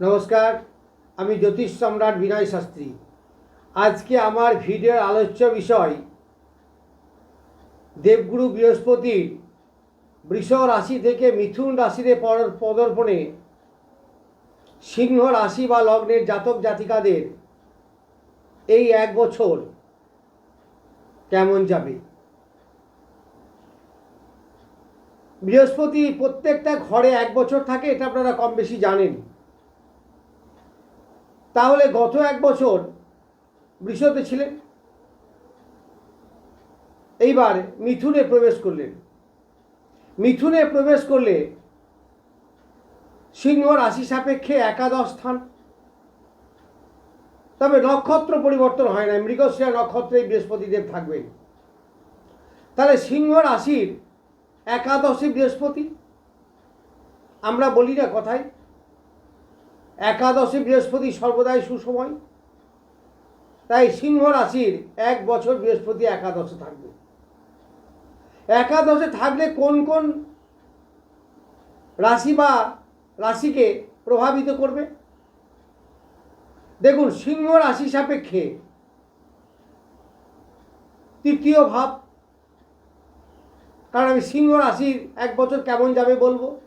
নমস্কার, আমি জ্যোতিষ সম্রাট বিনয় শাস্ত্রী। আজকে আমার ভিডিওর আলোচ্য বিষয়, দেবগুরু বৃহস্পতির বৃষ রাশি থেকে মিথুন রাশিতে পদার্পণে সিংহ রাশি বা লগ্নের জাতক জাতিকাদের এই এক বছর কেমন যাবে? বৃহস্পতি প্রত্যেকটা ঘরে এক বছর থাকে, এটা আপনারা কম বেশি জানেন। তাহলে গত এক বছর বৃষতে ছিলেন। এইবার মিথুনে প্রবেশ করলেন। মিথুনে প্রবেশ করলে সিংহ রাশি সাপেক্ষে একাদশ স্থান। তবে নক্ষত্র পরিবর্তন হয় না মৃগশিরা নক্ষত্রে বৃহস্পতিদেব থাকবেন। তাহলে সিংহ রাশির একাদশী বৃহস্পতি। আমরা বলি না কথায় একাদশী বৃহস্পতি সর্বদাই সুসময়। তাই সিংহ রাশির এক বছর বৃহস্পতি একাদশে থাকবে। একাদশে থাকলে কোন কোন রাশি বা রাশিকে প্রভাবিত করবে? দেখুন, সিংহ রাশি সাপেক্ষে তৃতীয় ভাব। কারণ আমি সিংহ রাশির এক বছর কেমন যাবে বলব?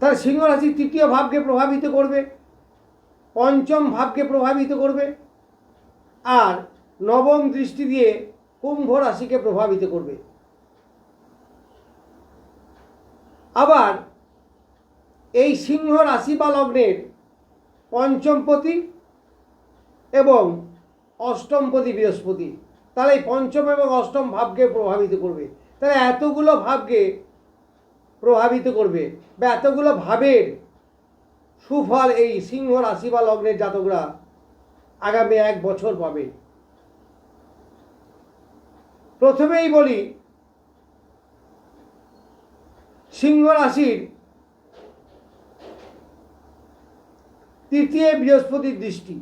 তাহলে সিংহ রাশি তৃতীয় ভাবকে প্রভাবিত করবে, পঞ্চম ভাবকে প্রভাবিত করবে, আর নবম দৃষ্টি দিয়ে কুম্ভ রাশিকে প্রভাবিত করবে। আবার এই সিংহ রাশি বা লগ্নের পঞ্চমপতি এবং অষ্টমপতি বৃহস্পতি, তাহলে এই পঞ্চম এবং অষ্টম ভাবকে প্রভাবিত করবে। তাহলে এতগুলো ভাবকে প্রভাবিত করবে। বা এতগুলো ভাবের সুফল এই সিংহ রাশি বা লগ্নের জাতকরা আগামী এক বছর পাবে। প্রথমেই বলি, সিংহ রাশির তৃতীয় বৃহস্পতির দৃষ্টি।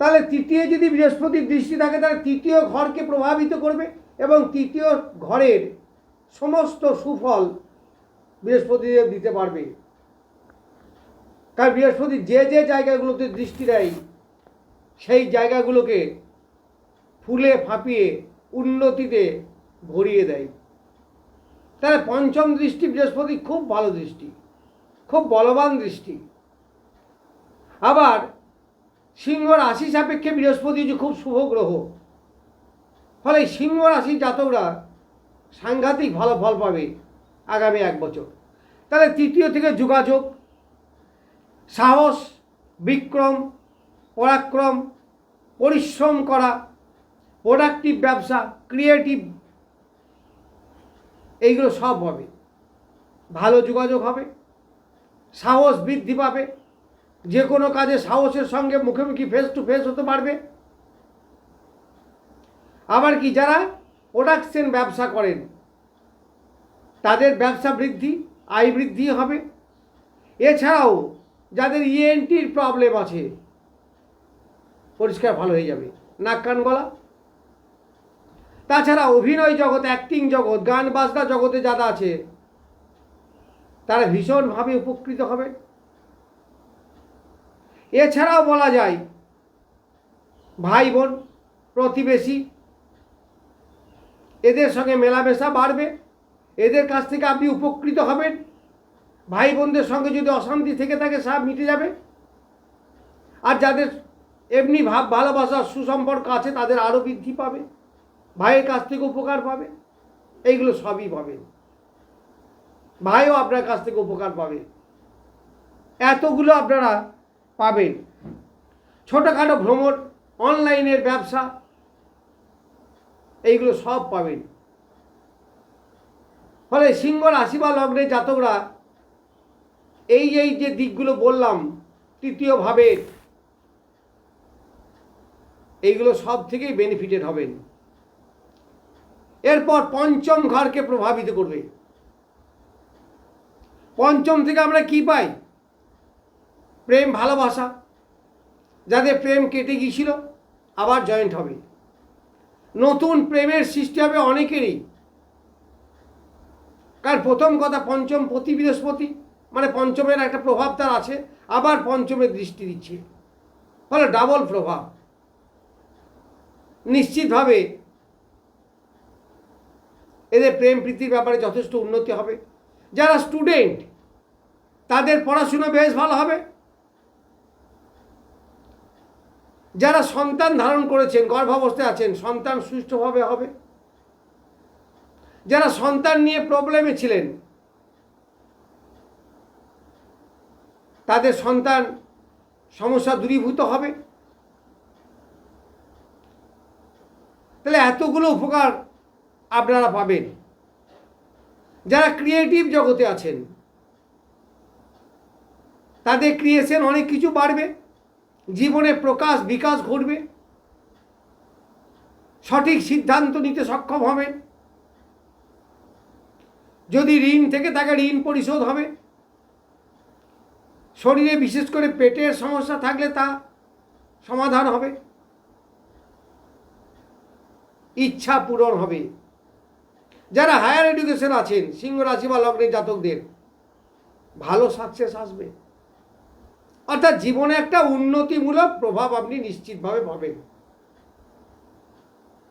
তাহলে তৃতীয় যদি বৃহস্পতির দৃষ্টি থাকে, তাহলে তৃতীয় ঘরকে প্রভাবিত করবে এবং তৃতীয় ঘরের সমস্ত সুফল বৃহস্পতিদেব দিতে পারবে। কারণ বৃহস্পতি যে যে জায়গাগুলোতে দৃষ্টি দেয়, সেই জায়গাগুলোকে ফুলে ফাঁপিয়ে উন্নতিতে ভরিয়ে দেয়। তাহলে পঞ্চম দৃষ্টি বৃহস্পতি খুব ভালো দৃষ্টি, খুব বলবান দৃষ্টি। আবার সিংহ রাশি সাপেক্ষে বৃহস্পতি যে খুব শুভ গ্রহ। ফলে সিংহ রাশির জাতকরা সাংঘাতিক ভালো ফল পাবে আগামী এক বছর। তাহলে তৃতীয় থেকে যোগাযোগ, সাহস, বিক্রম, পরাক্রম, পরিশ্রম করা প্রোডাক্টিভ ব্যবসা ক্রিয়েটিভ এইগুলো সব হবে। ভালো যোগাযোগ হবে, সাহস বৃদ্ধি পাবে, যে কোনো কাজে সাহসের সঙ্গে মুখোমুখি ফেস টু ফেস হতে পারবে। আবার কি, যারা প্রোডাকশন ব্যবসা করেন। তাদের ব্যবসা বৃদ্ধি, আয় বৃদ্ধি হবে। এছাড়াও যাদের ইএনটির প্রবলেম আছে, পরিষ্কার ভালো হয়ে যাবে। নাক কান গলা। তাছাড়া অভিনয় জগৎ অ্যাক্টিং জগৎ, গান বাজনা জগতে যারা আছে, তারা ভীষণভাবে উপকৃত হবে। এছাড়াও বলা যায় ভাই বোন প্রতিবেশী এদের সঙ্গে মেলামেশা বাড়বে। এদের কাছ থেকে আপনি উপকৃত হবেন। ভাই বোনদের সঙ্গে যদি অশান্তি থেকে থাকে, সব মিটে যাবে। আর যাদের এমনি ভাব ভালোবাসার সুসম্পর্ক আছে, তাদের আরও বৃদ্ধি পাবে। ভাইয়ের কাছ থেকে উপকার পাবে। এইগুলো সবই পাবেন ভাইও আপনার কাছ থেকে উপকার পাবে। এতগুলো আপনারা পাবেন। ছোটোখাটো ভ্রমণ, অনলাইনের ব্যবসা এইগুলো সব পাবেন। ফলে সিংহ রাশি বা লগ্নের জাতকরা এই এই যে দিকগুলো বললাম তৃতীয়ভাবে এইগুলো সব থেকেই বেনিফিটেড হবেন। এরপর পঞ্চম ঘরকে প্রভাবিত করবে। পঞ্চম থেকে আমরা কি পাই? প্রেম ভালোবাসা। যাদের প্রেম কেটে গিয়েছিল, আবার জয়েন্ট হবে। নতুন প্রেমের সৃষ্টি হবে অনেকেরই। কারণ প্রথম কথা পঞ্চম প্রতি বৃহস্পতি মানে পঞ্চমের একটা প্রভাব তার আছে, আবার পঞ্চমের দৃষ্টি দিচ্ছে। ফলে ডাবল প্রভাব। নিশ্চিতভাবে এদের প্রেম প্রীতির ব্যাপারে যথেষ্ট উন্নতি হবে। যারা স্টুডেন্ট তাদের পড়াশুনো বেশ ভালো হবে। যারা সন্তান ধারণ করেছেন, গর্ভাবস্থায় আছেন, সন্তান সুষ্ঠুভাবে হবে। যারা সন্তান নিয়ে প্রবলেমে ছিলেন, তাদের সন্তান সমস্যা দূরীভূত হবে। তাহলে এতগুলো উপকার আপনারা পাবেন। যারা ক্রিয়েটিভ জগতে আছেন, তাদের ক্রিয়েশন অনেক কিছু বাড়বে। জীবনে প্রকাশ, বিকাশ ঘটবে। সঠিক সিদ্ধান্ত নিতে সক্ষম হবেন যদি ঋণ থেকে তাকে ঋণ পরিশোধ হবে, শরীরে বিশেষ করে পেটের সমস্যা থাকলে তা সমাধান হবে। ইচ্ছা পূরণ হবে। যারা হায়ার এডুকেশন আছেন, সিংহ রাশি বা লগ্নের জাতকদের, ভালো সাকসেস আসবে। অর্থাৎ জীবনে একটা উন্নতিমূলক প্রভাব আপনি নিশ্চিতভাবে পাবেন।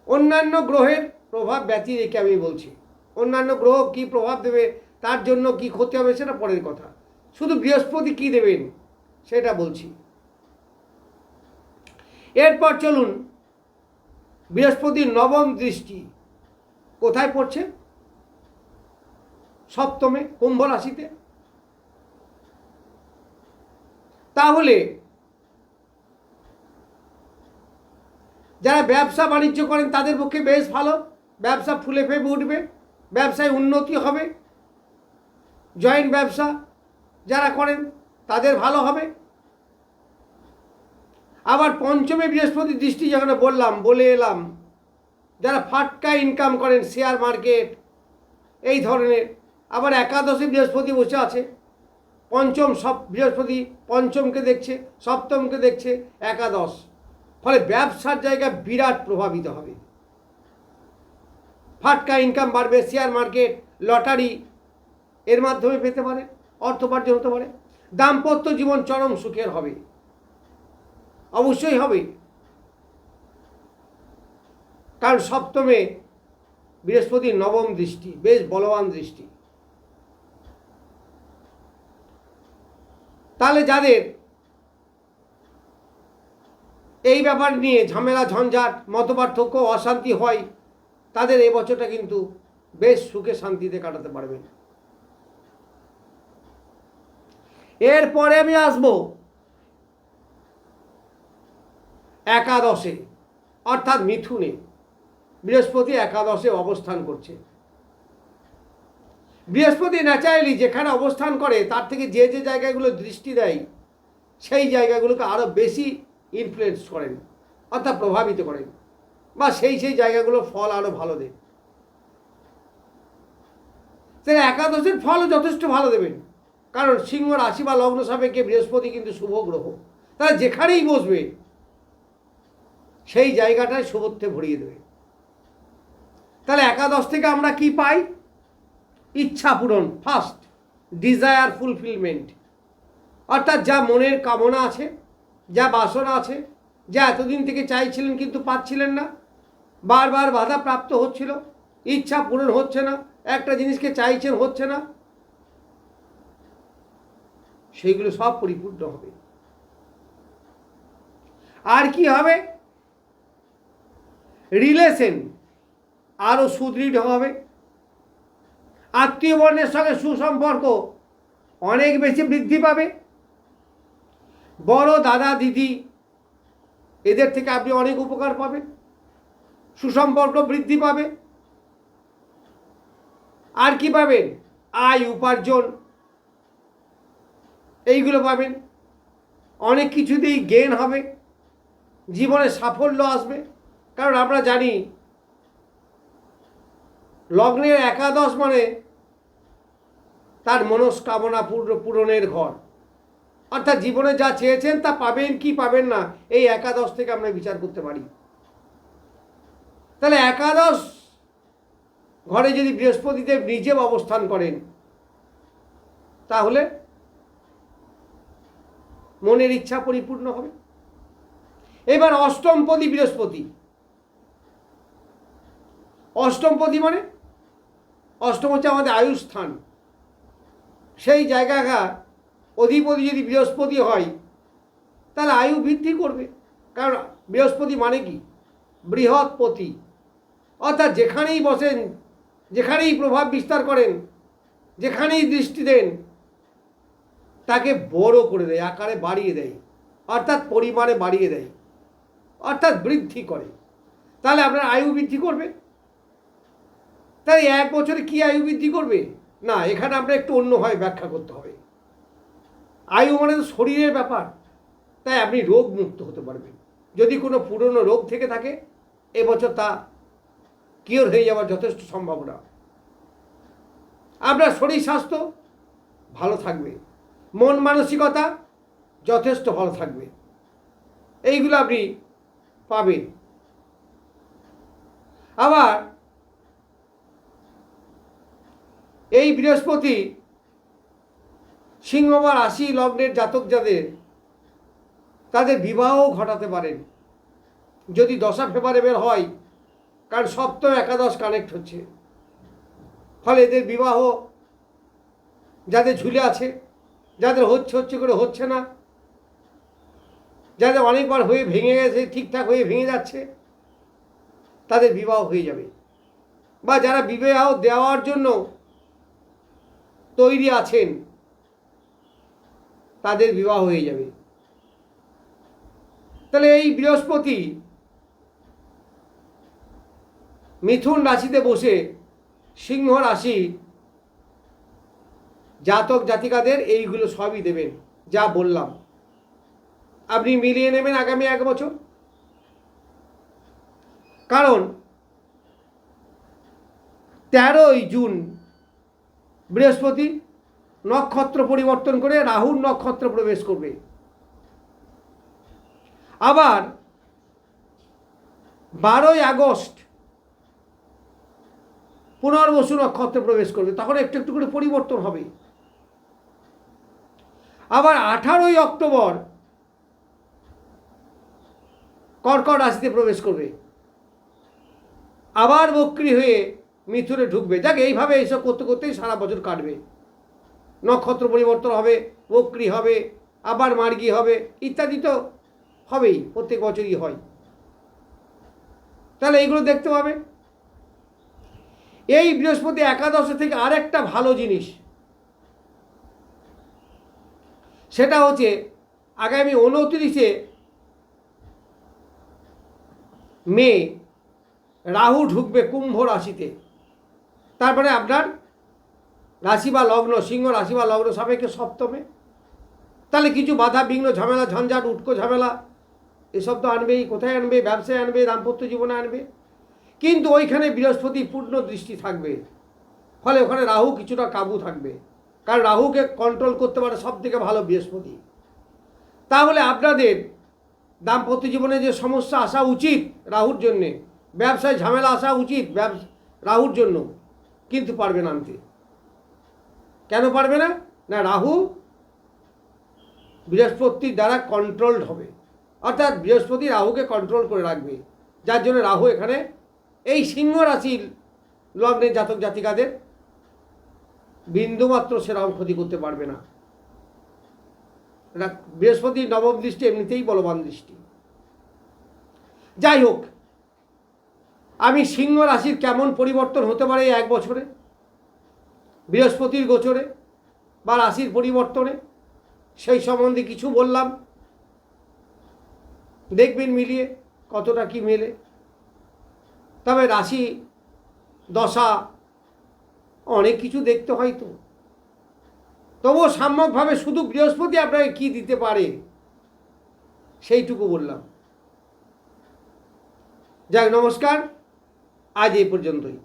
অন্যান্য গ্রহের প্রভাব ব্যতি রেখে আমি বলছি। অন্যান্য গ্রহ কি প্রভাব দেবে, তার জন্য কি ক্ষতি হবে সেটা পরের কথা। শুধু বৃহস্পতি কি দেবেন সেটা বলছি। এরপর চলুন, বৃহস্পতির নবম দৃষ্টি কোথায় পড়ছে? সপ্তমে, কুম্ভ রাশিতে। তাহলে যারা ব্যবসা বাণিজ্য করেন, তাদের পক্ষে বেশ ভালো। ব্যবসা ফুলে ফেপে উঠবে, ব্যবসায় উন্নতি হবে জয়েন্ট ব্যবসা যারা করেন, তাদের ভালো হবে। আবার পঞ্চমে বৃহস্পতি দৃষ্টি যেখানে বললাম, বলে এলাম, যারা ফাটকা ইনকাম করেন শেয়ার মার্কেট এই ধরনের, আবার একাদশী বৃহস্পতি বসে আছে। পঞ্চম, সব বৃহস্পতি পঞ্চমকে দেখছে, সপ্তমকে দেখছে একাদশ। ফলে ব্যবসার জায়গা বিরাট প্রভাবিত হবে। ফাটকা ইনকাম বাড়বে শেয়ার মার্কেট লটারি এর মাধ্যমে পেতে পারে, অর্থ উপার্জন হতে পারে, দাম্পত্য জীবন চরম সুখের হবে। অবশ্যই হবে। কারণ সপ্তমে বৃহস্পতির নবম দৃষ্টি, বেশ বলবান দৃষ্টি। তাহলে যাদের এই ব্যাপার নিয়ে ঝামেলা, ঝঞ্ঝাট, মতপার্থক্য, অশান্তি হয়, তাদের এই বছরটা কিন্তু বেশ সুখে শান্তিতে কাটাতে পারবেন এরপরে আমি আসব একাদশে, অর্থাৎ মিথুনে। বৃহস্পতি একাদশে অবস্থান করছে। বৃহস্পতি ন্যাচারালি যেখানে অবস্থান করে, তার থেকে যে যে জায়গাগুলো দৃষ্টি দেয়, সেই জায়গাগুলোকে আরও বেশি ইনফ্লুয়েন্স করেন, অর্থাৎ প্রভাবিত করেন, বা সেই সেই জায়গাগুলো ফল আরও ভালো দেন তাহলে একাদশের ফলও যথেষ্ট ভালো দেবেন, কারণ সিংহ রাশি বা লগ্ন সাপেক্ষে বৃহস্পতি কিন্তু শুভ গ্রহ। তারা যেখানেই বসবে, সেই জায়গাটায় শুভত্বে ভরিয়ে দেবে। তাহলে একাদশ থেকে আমরা কি পাই? ইচ্ছা পূরণ ফার্স্ট ডিজায়ার ফুলফিলমেন্ট অর্থাৎ যা মনের কামনা আছে, যা বাসনা আছে, যা এতদিন থেকে চাইছিলেন কিন্তু পাচ্ছিলেন না, বারবার বাধা প্রাপ্ত হচ্ছিল, ইচ্ছা পূরণ হচ্ছে না, একটা জিনিসকে চাইছেন হচ্ছে না, সেইগুলো সব পরিপূর্ণ হবে। আর কি হবে? রিলেশন আরও সুদৃঢ় হবে। আত্মীয় বর্ণের সঙ্গে সুসম্পর্ক অনেক বেশি বৃদ্ধি পাবে। বড় দাদা, দিদি, এদের থেকে আপনি অনেক উপকার পাবেন। সুসম্পর্ক বৃদ্ধি পাবে। আর কি পাবেন? আয়, উপার্জন, এইগুলো পাবেন। অনেক কিছুতেই গেন হবে। জীবনে সাফল্য আসবে। কারণ আমরা জানি, লগ্নের একাদশ মানে তার মনস্কামনা পূর্ণ পূরণের ঘর। অর্থাৎ জীবনে যা চেয়েছেন তা পাবেন কি পাবেন না, এই একাদশ থেকে আমরা বিচার করতে পারি। তাহলে একাদশ ঘরে যদি বৃহস্পতিদেব নিজে অবস্থান করেন, তাহলে মনের ইচ্ছা পরিপূর্ণ হবে। এবার অষ্টমপদী বৃহস্পতি। অষ্টমপদী মানে অষ্টম হচ্ছে আমাদের আয়ুস্থান। সেই জায়গাটা অধিপতি যদি বৃহস্পতি হয়, তাহলে আয়ু বৃদ্ধি করবে। কারণ বৃহস্পতি মানে কি? বৃহৎপতি। অর্থাৎ যেখানেই বসেন, যেখানেই প্রভাব বিস্তার করেন, যেখানেই দৃষ্টি দেন, তাকে বড় করে দেয়, আকারে বাড়িয়ে দেয়। অর্থাৎ পরিমাণে বাড়িয়ে দেয়। অর্থাৎ বৃদ্ধি করে। তাহলে আপনার আয়ু বৃদ্ধি করবে। তাই এক বছরে কি আয়ু বৃদ্ধি করবে? না, এখানে আমরা একটু অন্যভাবে ব্যাখ্যা করতে হবে। আয়ু মানে শরীরের ব্যাপার, তাই আপনি রোগ মুক্ত হতে পারবেন। যদি কোনো পুরনো রোগ থেকে থাকে, এবছর তা কিওর হয়ে যাওয়ার যথেষ্ট সম্ভাবনা। আপনার শরীর স্বাস্থ্য ভালো থাকবে, মন মানসিকতা যথেষ্ট ভালো থাকবে। এইগুলো আপনি পাবেন। আবার এই বৃহস্পতি সিংহ বা রাশি লগ্নের জাতক যাদের, তাদের বিবাহও ঘটাতে পারেন। যদি দশা ফেভারেবল হয়, কারণ সপ্তম একাদশ কানেক্ট হচ্ছে। ফলে এদের বিবাহ যাদের ঝুলে আছে, যাদের হচ্ছে হচ্ছে করে হচ্ছে না, যাদের অনেকবার হয়ে ভেঙে গেছে, ঠিকঠাক হয়ে ভেঙে যাচ্ছে, তাদের বিবাহ হয়ে যাবে। বা যারা বিবাহ দেওয়ার জন্য তৈরি আছেন, তাদের বিবাহ হয়ে যাবে। তাহলে এই বৃহস্পতি মিথুন রাশিতে বসে সিংহ রাশি জাতক জাতিকাদের এইগুলো সবই দেবেন, যা বললাম। আপনি মিলিয়ে নেবেন আগামী এক বছর। কারণ তেরোই জুন বৃহস্পতি নক্ষত্র পরিবর্তন করে রাহুর নক্ষত্র প্রবেশ করবে। আবার বারোই আগস্ট পুনর্বসু নক্ষত্রে প্রবেশ করবে, তখন একটু একটু করে পরিবর্তন হবে। আবার আঠারোই অক্টোবর কর্কট রাশিতে প্রবেশ করবে। আবার বক্রি হয়ে মিথুনে ঢুকবে। যাক, এইভাবে এইসব করতে করতেই সারা বছর কাটবে। নক্ষত্র পরিবর্তন হবে, বক্রি হবে, আবার মার্গি হবে, ইত্যাদি তো হবেই, প্রত্যেক বছরই হয়। তাহলে এইগুলো দেখতে পাবে। এই বৃহস্পতি একাদশে থেকে আরেকটা ভালো জিনিস। সেটা হচ্ছে, আগামী উনত্রিশে মে, রাহু ঢুকবে কুম্ভ রাশিতে। তারপরে আপনার রাশি বা লগ্ন, সিংহ রাশি বা লগ্ন সাপেক্ষে সপ্তমে। তাহলে কিছু বাধা, বিঘ্ন, ঝামেলা, ঝঞ্ঝাট, উটকো ঝামেলা, এসব তো আনবেই, কোথায় আনবে ব্যবসায় আনবে, দাম্পত্য জীবনে আনবে। কিন্তু ওইখানে বৃহস্পতি পূর্ণ দৃষ্টি থাকবে। ফলে ওখানে রাহু কিছুটা কাবু থাকবে। কারণ রাহুকে কন্ট্রোল করতে পারে সব থেকে ভালো বৃহস্পতি। তাহলে আপনাদের দাম্পত্য জীবনে যে সমস্যা আসা উচিত রাহুর জন্যে, ব্যবসায় ঝামেলা আসা উচিত রাহুর জন্য কিন্তু পারবে না আনতে। কেন পারবে না? না, রাহু বৃহস্পতির দ্বারা কন্ট্রোলড হবে। অর্থাৎ বৃহস্পতি রাহুকে কন্ট্রোল করে রাখবে। যার জন্য রাহু এখানে এই সিংহ রাশির লগ্নের জাতক জাতিকাদের বিন্দুমাত্র সেরকম ক্ষতি করতে পারবে না। এটা বৃহস্পতির নবম দৃষ্টি এমনিতেই বলবান দৃষ্টি। যাই হোক আমি সিংহ রাশির কেমন পরিবর্তন হতে পারে এক বছরে? বৃহস্পতির গোচরে বা রাশির পরিবর্তনে? সেই সম্বন্ধে কিছু বললাম। দেখবেন মিলিয়ে কতটা কি মেলে। তবে রাশি দশা অনেক কিছু দেখতে হয় তো। তবুও সাম্যকভাবে শুধু বৃহস্পতি আপনাকে কি দিতে পারে, সেইটুকু বললাম। যাক, নমস্কার। আজ এই পর্যন্তই।